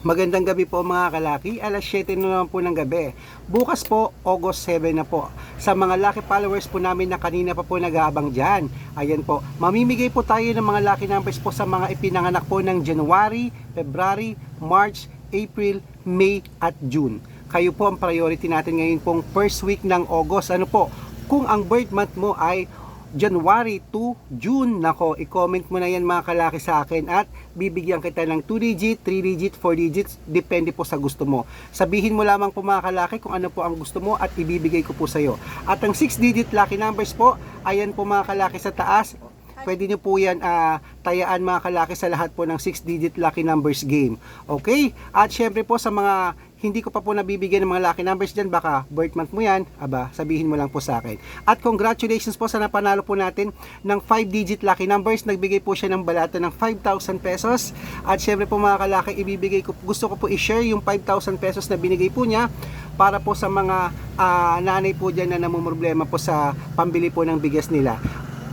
Magandang gabi po mga kalaki, alas 7 na naman po ng gabi. Bukas po, August 7 na po. Sa mga lucky followers po namin na kanina pa po nag-aabang dyan. Ayan po, mamimigay po tayo ng mga lucky numbers po sa mga ipinanganak po ng January, February, March, April, May at June. Kayo po ang priority natin ngayon pong first week ng August. Ano po, kung ang birth month mo ay January to June. Nako, i-comment mo na yan mga kalaki sa akin at bibigyan kita ng 2 digit, 3 digit, 4 digits, depende po sa gusto mo. Sabihin mo lamang po mga kalaki kung ano po ang gusto mo at ibibigay ko po sa iyo. At ang 6 digit lucky numbers po, ayan po mga kalaki sa taas. Pwede nyo po yan ah, tayaan mga kalaki sa lahat po ng 6 digit lucky numbers game. Okay? At syempre po sa mga hindi ko pa po nabibigyan ng mga lucky numbers dyan, baka birth month mo yan, aba, sabihin mo lang po sa akin. At congratulations po sa napanalo po natin ng 5-digit lucky numbers. Nagbigay po siya ng balata ng 5,000 pesos. At syempre po mga kalaki, ibibigay ko, gusto ko po i-share yung 5,000 pesos na binigay po niya para po sa mga ah, nanay po dyan na namumroblema po sa pambili po ng bigas nila.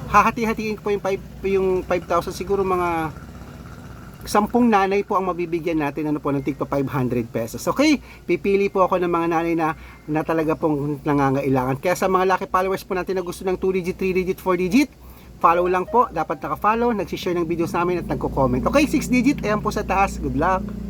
Hahati-hatiin ko po yung, 5, yung 5,000 siguro mga sampung nanay po ang mabibigyan natin ano po ng tigpa 500 pesos. Okay? Pipili po ako ng mga nanay na, na talaga pong nangangailangan. Kaya sa mga lucky followers po natin na gusto ng 2 digit, 3 digit, 4 digit, follow lang po. Dapat naka-follow, nagsishare ng videos namin at nagko-comment. Okay, 6 digit, ayan po sa taas. Good luck!